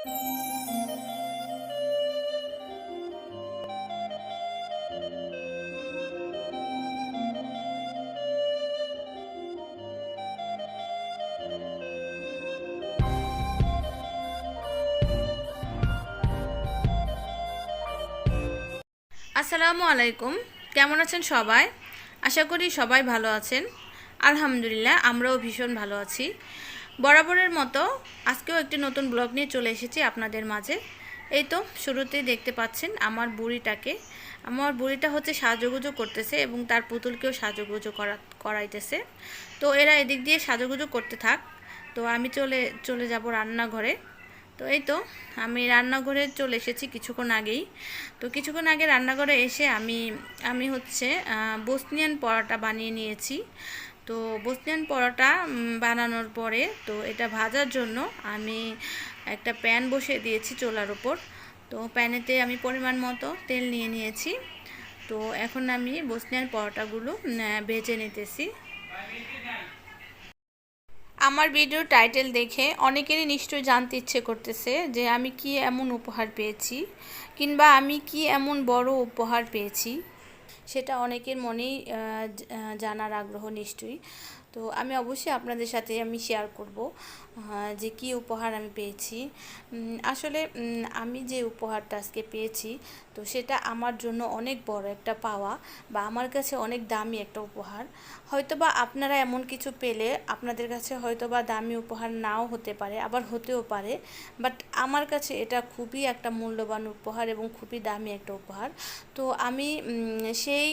আসসালামু আলাইকুম। কেমন আছেন সবাই? আশা করি সবাই ভালো আছেন। আলহামদুলিল্লাহ, আমরাও ভীষণ ভালো আছি। বরাবরের মতো আজকেও একটি নতুন ব্লগ নিয়ে চলে এসেছি আপনাদের মাঝে। এই তো, শুরুতেই দেখতে পাচ্ছেন আমার বুড়িটাকে। আমার বুড়িটা হচ্ছে সাজুগুজু করতেছে এবং তার পুতুলকেও সাজুগুজু করা, করাইতেছে। তো এরা এদিক দিয়ে সাজুগুজু করতে থাক। তো আমি চলে চলে যাব রান্নাঘরে। তো এই তো, আমি রান্নাঘরে চলে এসেছি কিছুক্ষণ আগেই। তো কিছুক্ষণ আগে রান্নাঘরে এসে আমি আমি হচ্ছে বসনিয়ান পরোটা বানিয়ে নিয়েছি। তো বসনিয়ান পরোটা বানানোর পরে তো এটা ভাজার জন্য আমি একটা প্যান বসিয়ে দিয়েছি চোলার ওপর। তো প্যানেতে আমি পরিমাণ মতো তেল নিয়ে নিয়েছি। তো এখন আমি বসনিয়ান পরোটাগুলো ভেজে নিতেছি। আমার ভিডিও টাইটেল দেখে অনেকেরই নিশ্চয়ই জানতে ইচ্ছে করতেছে যে আমি কি এমন উপহার পেয়েছি কিংবা আমি কি এমন বড় উপহার পেয়েছি। সেটা অনেকের মনেই জানার আগ্রহ নিশ্চয়ই। তো আমি অবশ্যই আপনাদের সাথে আমি শেয়ার করব যে কি উপহার আমি পেয়েছি। আসলে আমি যে উপহারটা আজকে পেয়েছি তো সেটা আমার জন্য অনেক বড় একটা পাওয়া বা আমার কাছে অনেক দামি একটা উপহার। হয়তোবা আপনারা এমন কিছু পেলে আপনাদের কাছে হয়তোবা দামি উপহার নাও হতে পারে, আবার হতেও পারে বাট আমার কাছে এটা খুবই একটা মূল্যবান উপহার এবং খুবই দামি একটা উপহার। তো আমি সেই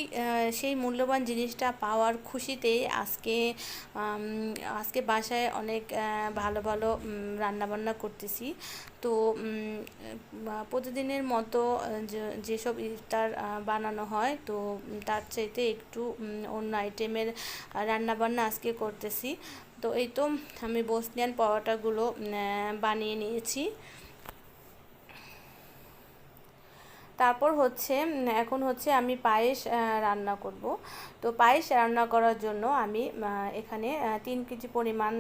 সেই মূল্যবান জিনিসটা পাওয়ার খুশিতেই আজকে আজকে বাসায় অনেক ভালো ভালো রান্নাবান্না করতেছি। তো প্রতিদিনের মতো যেসব ইফতার বানানো হয়, তো তার চাইতে একটু অন্য আইটেমের রান্নাবান্না আজকে করতেছি। তো এই তো আমি বসনিয়ান পরোটাগুলো বানিয়ে নিয়েছি। তারপর হচ্ছে এখন হচ্ছে আমি পায়েস রান্না করব। তো পায়েস রান্না করার জন্য আমি এখানে তিন কেজি পরিমাণ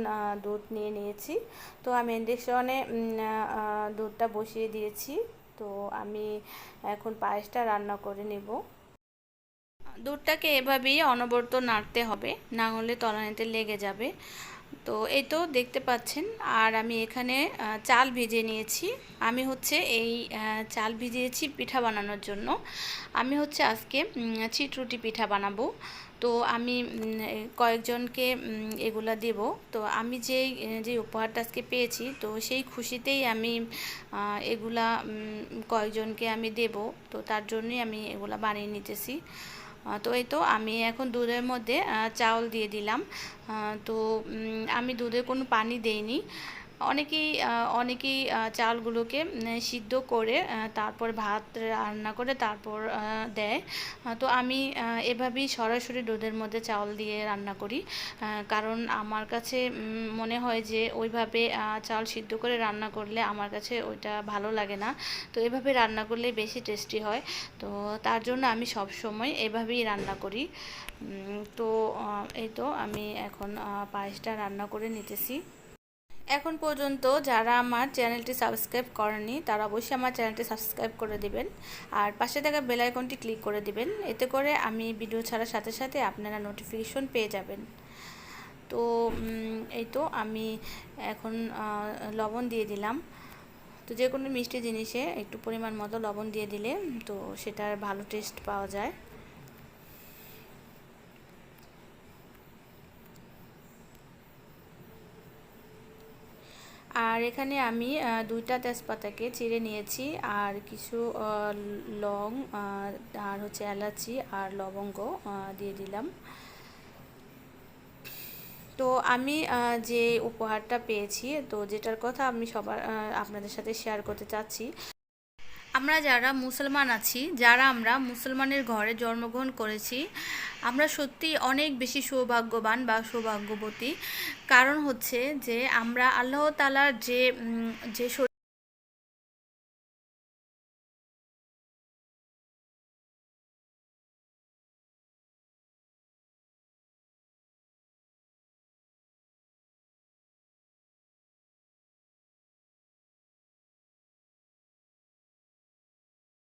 দুধ নিয়ে নিয়েছি। তো আমি ইন্ডাকশনে দুধটা বসিয়ে দিয়েছি। তো আমি এখন পায়েসটা রান্না করে নেব। দুধটাকে এভাবেই অনবরত নাড়তে হবে না হলে তলানিতে লেগে যাবে। তো এই তো দেখতে পাচ্ছেন আর আমি এখানে চাল ভিজে নিয়েছি। আমি হচ্ছে এই চাল ভিজিয়েছি পিঠা বানানোর জন্য। আমি হচ্ছে আজকে চিটরুটি পিঠা বানাবো। তো আমি কয়েকজনকে এগুলা দেব। তো আমি এ, যে উপহারটা আজকে পেয়েছি তো সেই খুশিতেই আমি এগুলা কয়েকজনকে আমি দেব। তো তার জন্যই আমি এগুলা বানিয়ে নিতেছি। তো এই তো আমি এখন দুধের মধ্যে চাউল দিয়ে দিলাম। তো আমি দুধে কোনো পানি দেইনি। অনেকেই অনেকেই চালগুলোকে সিদ্ধ করে তারপর ভাত রান্না করে তারপর দেয়। তো আমি এভাবেই সরাসরি দুধের মধ্যে চাউল দিয়ে রান্না করি। কারণ আমার কাছে মনে হয় যে ওইভাবে চাল সিদ্ধ করে রান্না করলে আমার কাছে ওইটা ভালো লাগে না। তো এভাবে রান্না করলে বেশি টেস্টি হয়। তো তার জন্য আমি সব সময় এভাবেই রান্না করি। তো এই তো আমি এখন পায়েসটা রান্না করে নিতেছি। এখন পর্যন্ত যারা আমার চ্যানেলটি সাবস্ক্রাইব করেনি, তারা অবশ্যই আমার চ্যানেলটি সাবস্ক্রাইব করে দিবেন। আর পাশে থাকা বেল আইকনটি ক্লিক করে দিবেন। এতে করে আমি ভিডিও ছাড়ার সাথে সাথে আপনারা নোটিফিকেশন পেয়ে যাবেন। তো এই তো আমি এখন লবণ দিয়ে দিলাম। তো যে কোনো মিষ্টি জিনিসে একটু পরিমাণ মতো লবণ দিয়ে দিলে, তো সেটার ভালো টেস্ট পাওয়া যায়। এখানে আমি দুইটা তেজপাতাকে চিড়ে নিয়েছি। আর কিছু লং আর হচ্ছে এলাচি আর লবঙ্গ দিয়ে দিলাম। তো আমি যে উপহারটা পেয়েছি, তো যেটার কথা আমি সবার আপনাদের সাথে শেয়ার করতে চাচ্ছি আমরা যারা মুসলমান আছি, যারা আমরা মুসলমানের ঘরে জন্মগ্রহণ করেছি, আমরা সত্যি অনেক বেশি সৌভাগ্যবান বা সৌভাগ্যবতী। কারণ হচ্ছে যে আমরা আল্লাহ তালার যে যে